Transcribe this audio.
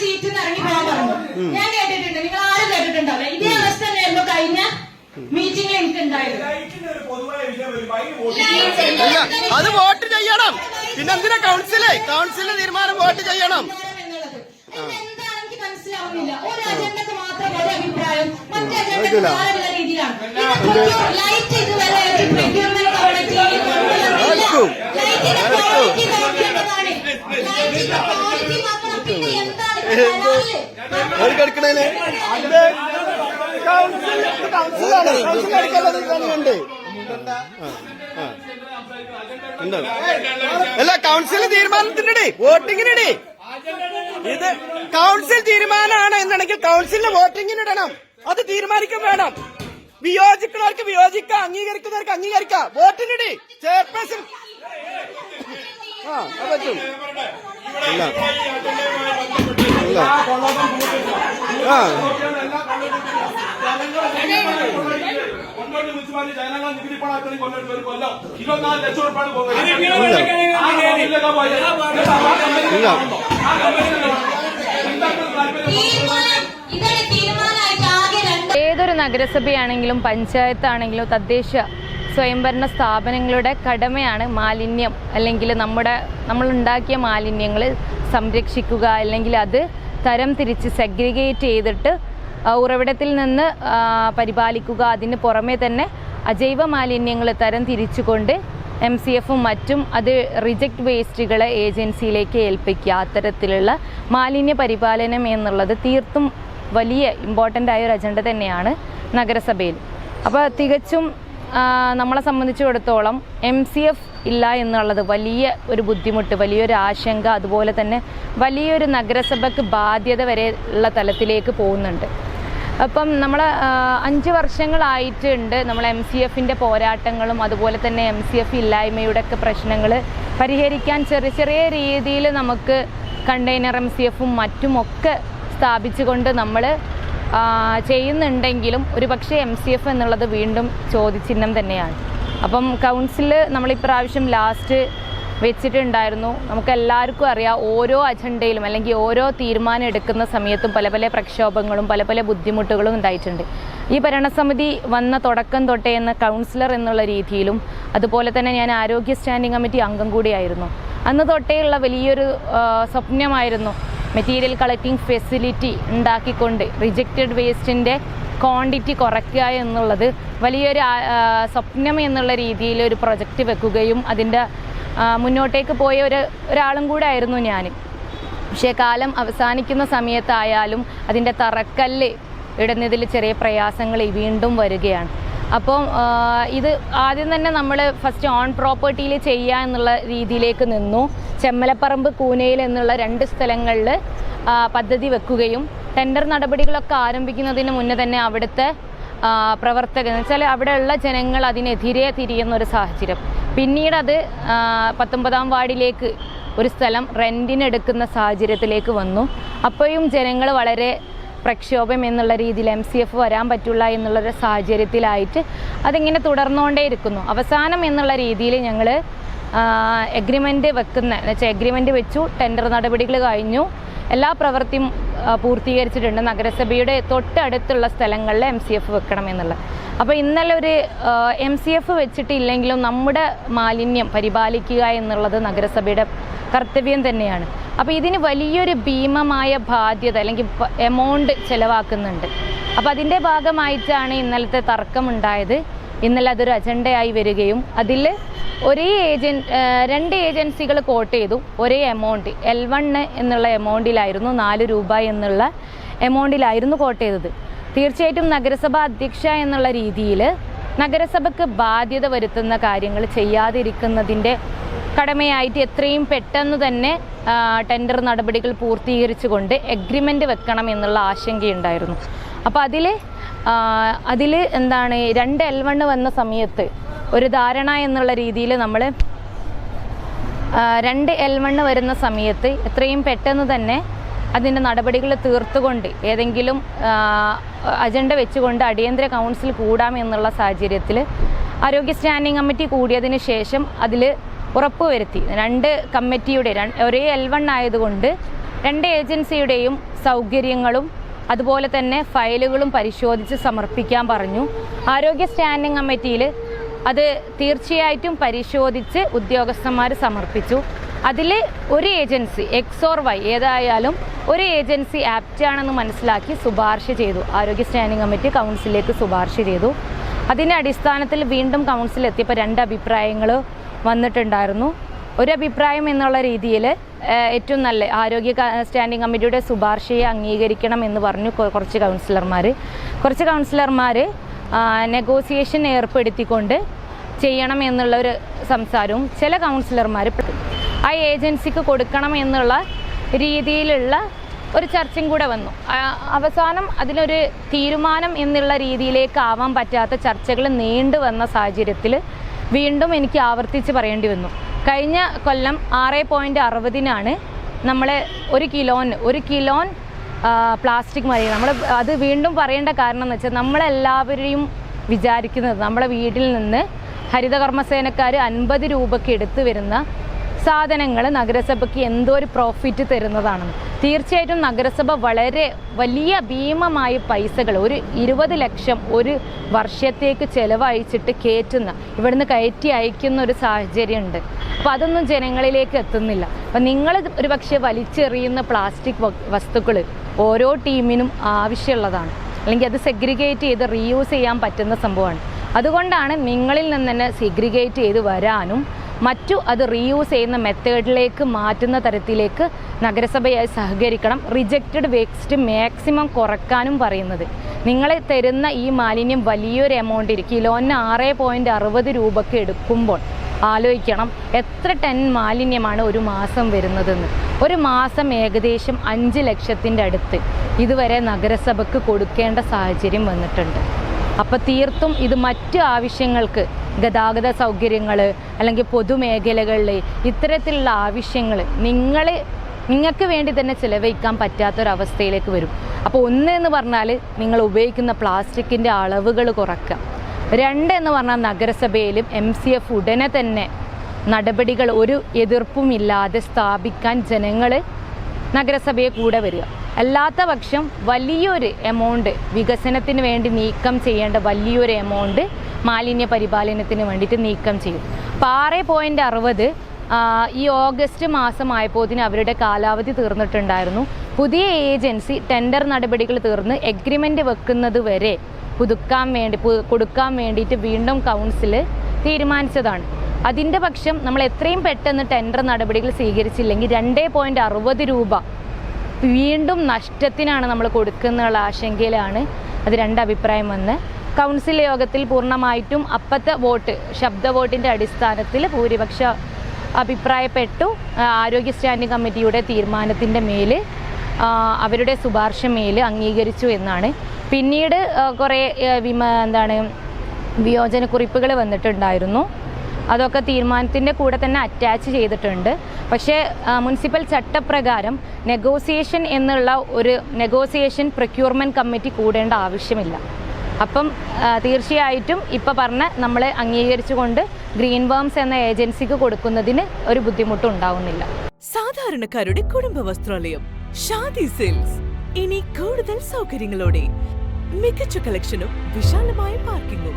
സീറ്റിൽ നിന്ന് ഇറങ്ങി പോകാൻ പറഞ്ഞു. ഞാൻ കേട്ടിട്ടുണ്ട്. നിങ്ങൾ ആരും കേട്ടിട്ടുണ്ടാവില്ല. ഇതേ അവസ്ഥ തന്നെയായിരുന്നു കഴിഞ്ഞ മീറ്റിംഗിൽ എനിക്ക് ഉണ്ടായത് അല്ല അത് വോട്ട് ചെയ്യണം. പിന്നെ എന്തിനാ കൗൺസിൽ കൗൺസിൽ തീരുമാനം വോട്ട് ചെയ്യണം. മനസ്സിലാവുന്നില്ല. ഒരു അജണ്ടക്ക് മാത്രം ഒരു അഭിപ്രായം. മറ്റേ അജണ്ടക്ക് മാറുന്ന രീതിയിലാണ്. ലൈറ്റ് ഇതുവരെ. ലൈറ്റിന്റെ കൗൺസിൽ കൗൺസിലാണ്. അല്ല കൗൺസിൽ തീരുമാനത്തിനിടെ. വോട്ടിങ്ങിനിടെ. ഇത് കൗൺസിൽ തീരുമാനമാണ് എന്നുണ്ടെങ്കിൽ കൗൺസിലിന് വോട്ടിങ്ങിനിടണം അത് തീരുമാനിക്കും വേണം. വിയോജിക്കുന്നവർക്ക് വിയോജിക്കാം അംഗീകരിക്കുന്നവർക്ക് അംഗീകരിക്കാം. വോട്ടിനിടെ. ചെയർപേഴ്സൺ ആ പറ്റും. ആ കൊണ്ടോട്ടി മുനിസിപ്പാലിറ്റി ജനങ്ങൾ ഒരു കൊല്ലം ഇരുപത്തിനാല് ലക്ഷം ഏതൊരു നഗരസഭയാണെങ്കിലും പഞ്ചായത്താണെങ്കിലും തദ്ദേശ സ്വയംഭരണ സ്ഥാപനങ്ങളുടെ കടമയാണ് മാലിന്യം. അല്ലെങ്കിൽ നമ്മുടെ നമ്മൾ ഉണ്ടാക്കിയ മാലിന്യങ്ങൾ സംരക്ഷിക്കുക അല്ലെങ്കിൽ അത് തരം തിരിച്ച് സെഗ്രിഗേറ്റ് ചെയ്തിട്ട് ഉറവിടത്തിൽ നിന്ന് പരിപാലിക്കുക അതിന് പുറമെ തന്നെ അജൈവ മാലിന്യങ്ങൾ തരം തിരിച്ചുകൊണ്ട് എം സി എഫും മറ്റും അത് റിജക്റ്റ് വേസ്റ്റുകളെ ഏജൻസിയിലേക്ക് ഏൽപ്പിക്കുക. അത്തരത്തിലുള്ള മാലിന്യ പരിപാലനം എന്നുള്ളത് തീർത്തും വലിയ ഇമ്പോർട്ടന്റ് ആയ ഒരു അജണ്ട തന്നെയാണ് നഗരസഭയിൽ. അപ്പോൾ തികച്ചും നമ്മളെ സംബന്ധിച്ചിടത്തോളം എം സി എഫ് ഇല്ല എന്നുള്ളത് വലിയ ഒരു ബുദ്ധിമുട്ട് വലിയൊരു ആശങ്ക അതുപോലെ തന്നെ വലിയൊരു നഗരസഭയ്ക്ക് ബാധ്യത വരെ ഉള്ള തലത്തിലേക്ക് പോകുന്നുണ്ട്. അപ്പം നമ്മൾ അഞ്ച് വർഷങ്ങളായിട്ടുണ്ട് നമ്മൾ എം സി എഫിന്റെ പോരാട്ടങ്ങളും അതുപോലെ തന്നെ എം സി എഫ് ഇല്ലായ്മയുടെ ഒക്കെ പ്രശ്നങ്ങൾ പരിഹരിക്കാൻ ചെറിയ ചെറിയ രീതിയിൽ നമുക്ക് കണ്ടെയ്നർ എം സി എഫും മറ്റുമൊക്കെ സ്ഥാപിച്ചുകൊണ്ട് നമ്മൾ ചെയ്യുന്നുണ്ടെങ്കിലും ഒരു പക്ഷേ എം സി എഫ് എന്നുള്ളത് വീണ്ടും ചോദ്യചിഹ്നം തന്നെയാണ്. അപ്പം കൗൺസിൽ നമ്മളിപ്രാവശ്യം ലാസ്റ്റ് വെച്ചിട്ടുണ്ടായിരുന്നു. നമുക്ക് എല്ലാവർക്കും അറിയാം ഓരോ അജണ്ടയിലും അല്ലെങ്കിൽ ഓരോ തീരുമാനം എടുക്കുന്ന സമയത്തും പല പല പ്രക്ഷോഭങ്ങളും പല പല ബുദ്ധിമുട്ടുകളും ഉണ്ടായിട്ടുണ്ട്. ഈ ഭരണസമിതി വന്ന തുടക്കം തൊട്ടേ എന്ന കൗൺസിലർ എന്നുള്ള രീതിയിലും അതുപോലെ തന്നെ ഞാൻ ആരോഗ്യ സ്റ്റാൻഡിംഗ് കമ്മിറ്റി അംഗം കൂടിയായിരുന്നു. അന്ന് തൊട്ടേയുള്ള വലിയൊരു സ്വപ്നമായിരുന്നു മെറ്റീരിയൽ കളക്ടിംഗ് ഫെസിലിറ്റി ഉണ്ടാക്കിക്കൊണ്ട് റിജക്റ്റഡ് വേസ്റ്റിന്റെ ക്വാണ്ടിറ്റി കുറയ്ക്കുക എന്നുള്ളത് വലിയൊരു സ്വപ്നം എന്നുള്ള രീതിയിൽ ഒരു പ്രൊജക്റ്റ് വെക്കുകയും അതിന്റെ മുന്നോട്ടേക്ക് പോയ ഒരു ഒരാളും കൂടെ ആയിരുന്നു ഞാൻ പക്ഷേ കാലം അവസാനിക്കുന്ന സമയത്തായാലും അതിന്റെ തറക്കല്ല് ഇടുന്നതിൽ ചെറിയ പ്രയാസങ്ങൾ വീണ്ടും വരികയാണ്. അപ്പോൾ ഇത് ആദ്യം തന്നെ നമ്മൾ ഫസ്റ്റ് ഓൺ പ്രോപ്പർട്ടിയിൽ ചെയ്യുക എന്നുള്ള രീതിയിലേക്ക് നിന്നു. ചെമ്മലപ്പറമ്പ് കൂനയിൽ എന്നുള്ള രണ്ട് സ്ഥലങ്ങളിൽ പദ്ധതി വെക്കുകയും ടെൻഡർ നടപടികളൊക്കെ ആരംഭിക്കുന്നതിന് മുന്നേ തന്നെ അവിടുത്തെ പ്രവർത്തകർ എന്ന് വെച്ചാൽ അവിടെയുള്ള ജനങ്ങൾ അതിനെതിരെ തിരിയുന്ന ഒരു സാഹചര്യം. പിന്നീട് അത് പത്തൊമ്പതാം വാർഡിലേക്ക് ഒരു സ്ഥലം റെന്റിനെടുക്കുന്ന സാഹചര്യത്തിലേക്ക് വന്നു. അപ്പോഴും ജനങ്ങൾ വളരെ പ്രക്ഷോഭം എന്നുള്ള രീതിയിൽ എം സി എഫ് വരാൻ പറ്റില്ല എന്നുള്ളൊരു സാഹചര്യത്തിലായിട്ട് അതിങ്ങനെ തുടർന്നുകൊണ്ടേയിരിക്കുന്നു. അവസാനം എന്നുള്ള രീതിയിൽ ഞങ്ങൾ എഗ്രിമെന്റ് വെക്കുന്ന എന്ന് വെച്ചാൽ എഗ്രിമെന്റ് വെച്ചു ടെൻഡർ നടപടികൾ കഴിഞ്ഞു. എല്ലാ പ്രവൃത്തിയും പൂർത്തീകരിച്ചിട്ടുണ്ട്. നഗരസഭയുടെ തൊട്ടടുത്തുള്ള സ്ഥലങ്ങളിൽ എം സി എഫ് വെക്കണം എന്നുള്ളത്. അപ്പോൾ ഇന്നലെ ഒരു എം സി എഫ് വെച്ചിട്ടില്ലെങ്കിലും നമ്മുടെ മാലിന്യം പരിപാലിക്കുക എന്നുള്ളത് നഗരസഭയുടെ കർത്തവ്യം തന്നെയാണ്. അപ്പോൾ ഇതിന് വലിയൊരു ഭീമമായ ബാധ്യത അല്ലെങ്കിൽ എമൗണ്ട് ചിലവാക്കുന്നുണ്ട്. അപ്പോൾ അതിന്റെ ഭാഗമായിട്ടാണ് ഇന്നലത്തെ തർക്കമുണ്ടായത്. ഇന്നലെ അതൊരു അജണ്ടയായി വരികയും അതിൽ ഒരേ ഏജൻ രണ്ട് ഏജൻസികൾ കോട്ട് ചെയ്തു. ഒരേ എമൗണ്ട് എൽ വൺ എന്നുള്ള എമൗണ്ടിലായിരുന്നു നാല് രൂപ എന്നുള്ള എമൗണ്ടിലായിരുന്നു കോട്ട് ചെയ്തത്. തീർച്ചയായിട്ടും നഗരസഭ അധ്യക്ഷ എന്നുള്ള രീതിയിൽ നഗരസഭയ്ക്ക് ബാധ്യത വരുത്തുന്ന കാര്യങ്ങൾ ചെയ്യാതിരിക്കുന്നതിന്റെ കടമയായിട്ട് എത്രയും പെട്ടെന്ന് തന്നെ ടെൻഡർ നടപടികൾ പൂർത്തീകരിച്ചുകൊണ്ട് എഗ്രിമെന്റ് വെക്കണം എന്നുള്ള ആശങ്കയുണ്ടായിരുന്നു. അപ്പോൾ അതിൽ അതിൽ എന്താണ് രണ്ട് എൽ വണ്ണ് വന്ന സമയത്ത് ഒരു ധാരണ എന്നുള്ള രീതിയിൽ നമ്മൾ രണ്ട് എൽ വണ്ണ് വരുന്ന സമയത്ത് എത്രയും പെട്ടെന്ന് തന്നെ അതിന്റെ നടപടികൾ തീർത്തുകൊണ്ട് ഏതെങ്കിലും അജണ്ട വെച്ചുകൊണ്ട് അടിയന്തര കൗൺസിൽ കൂടാം എന്നുള്ള സാഹചര്യത്തിൽ ആരോഗ്യ സ്റ്റാൻഡിംഗ് കമ്മിറ്റി കൂടിയതിന് ശേഷം അതിൽ ഉറപ്പുവരുത്തി രണ്ട് കമ്മിറ്റിയുടെ ഒരേ എൽ വൺ ആയതുകൊണ്ട് രണ്ട് ഏജൻസിയുടെയും സൗകര്യങ്ങളും അതുപോലെ തന്നെ ഫയലുകളും പരിശോധിച്ച് സമർപ്പിക്കാൻ പറഞ്ഞു. ആരോഗ്യ സ്റ്റാൻഡിംഗ് കമ്മിറ്റിയിൽ അത് തീർച്ചയായിട്ടും പരിശോധിച്ച് ഉദ്യോഗസ്ഥന്മാർ സമർപ്പിച്ചു. അതിൽ ഒരു ഏജൻസി എക്സ് ഓർ വൈ ഏതായാലും ഒരു ഏജൻസി ആപ്റ്റ് ആണെന്ന് മനസ്സിലാക്കി ശുപാർശ ചെയ്തു. ആരോഗ്യ സ്റ്റാൻഡിംഗ് കമ്മിറ്റി കൗൺസിലേക്ക് ശുപാർശ ചെയ്തു. അതിന്റെ അടിസ്ഥാനത്തിൽ വീണ്ടും കൗൺസിൽ എത്തിയപ്പോൾ രണ്ട് അഭിപ്രായങ്ങൾ വന്നിട്ടുണ്ടായിരുന്നു. ഒരു അഭിപ്രായം എന്നുള്ള രീതിയിൽ ഏറ്റവും നല്ല ആരോഗ്യ സ്റ്റാൻഡിംഗ് കമ്മിറ്റിയുടെ ശുപാർശയെ അംഗീകരിക്കണം എന്ന് പറഞ്ഞു കുറച്ച് കൗൺസിലർമാർ കുറച്ച് കൗൺസിലർമാർ നെഗോസിയേഷൻ ഏർപ്പെടുത്തിക്കൊണ്ട് ചെയ്യണം എന്നുള്ള ഒരു സംസാരവും ചില കൗൺസിലർമാർ ആ ഏജൻസിക്ക് കൊടുക്കണം എന്നുള്ള രീതിയിലുള്ള ഒരു ചർച്ചയും കൂടെ വന്നു. അവസാനം അതിനൊരു തീരുമാനം എന്നുള്ള രീതിയിലേക്ക് ആവാൻ പറ്റാത്ത ചർച്ചകൾ നീണ്ടു വന്ന സാഹചര്യത്തിൽ വീണ്ടും എനിക്ക് ആവർത്തിച്ച് പറയേണ്ടി വന്നു. കഴിഞ്ഞ കൊല്ലം ആറ് പോയിന്റ് അറുപതിനാണ് നമ്മൾ ഒരു കിലോന് ഒരു കിലോൻ പ്ലാസ്റ്റിക് മതി നമ്മൾ അത് വീണ്ടും പറയേണ്ട കാരണം എന്ന് വെച്ചാൽ നമ്മളെല്ലാവരെയും വിചാരിക്കുന്നത് നമ്മളെ വീട്ടിൽ നിന്ന് ഹരിതകർമ്മസേനക്കാർ അൻപത് രൂപയ്ക്ക് എടുത്തു വരുന്ന സാധനങ്ങൾ നഗരസഭയ്ക്ക് എന്തോ ഒരു പ്രോഫിറ്റ് തരുന്നതാണെന്ന്. തീർച്ചയായിട്ടും നഗരസഭ വളരെ വലിയ ഭീമമായ പൈസകൾ ഒരു ഇരുപത് ലക്ഷം ഒരു വർഷത്തേക്ക് ചെലവഴിച്ചിട്ട് കയറ്റുന്ന ഇവിടുന്ന് കയറ്റി അയക്കുന്ന ഒരു സാഹചര്യമുണ്ട്. അപ്പോൾ അതൊന്നും ജനങ്ങളിലേക്ക് എത്തുന്നില്ല. അപ്പം നിങ്ങൾ ഒരു പക്ഷേ വലിച്ചെറിയുന്ന പ്ലാസ്റ്റിക് വസ്തുക്കൾ ഓരോ ടീമിനും ആവശ്യമുള്ളതാണ്. അല്ലെങ്കിൽ അത് സെഗ്രിഗേറ്റ് ചെയ്ത് റീയൂസ് ചെയ്യാൻ പറ്റുന്ന സംഭവമാണ്. അതുകൊണ്ടാണ് നിങ്ങളിൽ നിന്ന് തന്നെ സെഗ്രിഗേറ്റ് ചെയ്ത് വരാനും മറ്റു അത് റീയൂസ് ചെയ്യുന്ന മെത്തേഡിലേക്ക് മാറ്റുന്ന തരത്തിലേക്ക് നഗരസഭയായി സഹകരിക്കണം. റിജക്റ്റഡ് വേസ്റ്റ് മാക്സിമം കുറക്കാനും പറയുന്നത്. നിങ്ങൾ തരുന്ന ഈ മാലിന്യം വലിയൊരു എമൗണ്ടിൽ കിലോന് ആറ് പോയിന്റ് അറുപത് രൂപയ്ക്ക് എടുക്കുമ്പോൾ ആലോചിക്കണം എത്ര ടൺ മാലിന്യമാണ് ഒരു മാസം വരുന്നതെന്ന്. ഒരു മാസം ഏകദേശം അഞ്ച് ലക്ഷത്തിന്റെ അടുത്ത് ഇതുവരെ നഗരസഭയ്ക്ക് കൊടുക്കേണ്ട സാഹചര്യം വന്നിട്ടുണ്ട്. അപ്പോൾ തീർത്തും ഇത് മറ്റ് ആവശ്യങ്ങൾക്ക് ഗതാഗത സൗകര്യങ്ങൾ അല്ലെങ്കിൽ പൊതുമേഖലകളിൽ ഇത്തരത്തിലുള്ള ആവശ്യങ്ങൾ നിങ്ങൾ നിങ്ങൾക്ക് വേണ്ടി തന്നെ ചിലവഴിക്കാൻ പറ്റാത്തൊരവസ്ഥയിലേക്ക് വരും. അപ്പോൾ ഒന്ന് എന്ന് പറഞ്ഞാൽ നിങ്ങൾ ഉപയോഗിക്കുന്ന പ്ലാസ്റ്റിക്കിന്റെ അളവുകൾ കുറക്കുക രണ്ട് എന്ന് പറഞ്ഞാൽ നഗരസഭയിലും എം സി എഫ് ഉടനെ തന്നെ നടപടികൾ ഒരു എതിർപ്പുമില്ലാതെ സ്ഥാപിക്കാൻ ജനങ്ങൾ നഗരസഭയെ കൂടെ വരിക. അല്ലാത്ത പക്ഷം വലിയൊരു എമൗണ്ട് വികസനത്തിന് വേണ്ടി നീക്കം ചെയ്യേണ്ട വലിയൊരു എമൗണ്ട് മാലിന്യ പരിപാലനത്തിന് വേണ്ടിയിട്ട് നീക്കം ചെയ്യും. അപ്പോൾ ആറ് പോയിന്റ് അറുപത് ഈ ഓഗസ്റ്റ് മാസമായപ്പോത്തിന് അവരുടെ കാലാവധി തീർന്നിട്ടുണ്ടായിരുന്നു. പുതിയ ഏജൻസി ടെൻഡർ നടപടികൾ തീർന്ന് എഗ്രിമെന്റ് വെക്കുന്നത് വരെ പുതുക്കാൻ വേണ്ടി കൊടുക്കാൻ വേണ്ടിയിട്ട് വീണ്ടും കൗൺസിൽ തീരുമാനിച്ചതാണ്. അതിന്റെ പക്ഷം നമ്മൾ എത്രയും പെട്ടെന്ന് ടെൻഡർ നടപടികൾ സ്വീകരിച്ചില്ലെങ്കിൽ രണ്ട് പോയിന്റ് അറുപത് രൂപ വീണ്ടും നഷ്ടത്തിനാണ് നമ്മൾ കൊടുക്കുന്നുള്ള ആശങ്കയിലാണ് അത് രണ്ടഭിപ്രായം വന്ന്. കൗൺസിൽ യോഗത്തിൽ പൂർണമായിട്ടും അപ്പത്തെ വോട്ട് ശബ്ദ വോട്ടിന്റെ അടിസ്ഥാനത്തിൽ ഭൂരിപക്ഷ അഭിപ്രായപ്പെട്ടു. ആരോഗ്യ സ്റ്റാൻഡിംഗ് കമ്മിറ്റിയുടെ തീരുമാനത്തിന്റെ മേൽ അവരുടെ ശുപാർശ മേൽ അംഗീകരിച്ചു എന്നാണ്. പിന്നീട് കുറേ വിമ എന്താണ് വിയോജനക്കുറിപ്പുകൾ വന്നിട്ടുണ്ടായിരുന്നു. അതൊക്കെ തീരുമാനത്തിന്റെ കൂടെ തന്നെ അറ്റാച്ച് ചെയ്തിട്ടുണ്ട്. പക്ഷേ മുനിസിപ്പൽ ചട്ടപ്രകാരം നെഗോസിയേഷൻ എന്നുള്ള ഒരു നെഗോസിയേഷൻ പ്രൊക്യൂർമെന്റ് കമ്മിറ്റി കൂടേണ്ട ആവശ്യമില്ല. അപ്പം തീർച്ചയായിട്ടും ഇപ്പം പറഞ്ഞ നമ്മൾ അംഗീകരിച്ചുകൊണ്ട് ഗ്രീൻ വേംസ് എന്ന ഏജൻസിക്ക് കൊടുക്കുന്നതിന് ഒരു ബുദ്ധിമുട്ടും ഉണ്ടാവുന്നില്ല. സാധാരണക്കാരുടെ കുടുംബ വസ്ത്രാലയം ഷാദി സെൽസ് ഇനി കൂടുതൽ സൗകര്യങ്ങളോടെ മികച്ച കളക്ഷനും വിശാലമായ പാർക്കിങ്ങും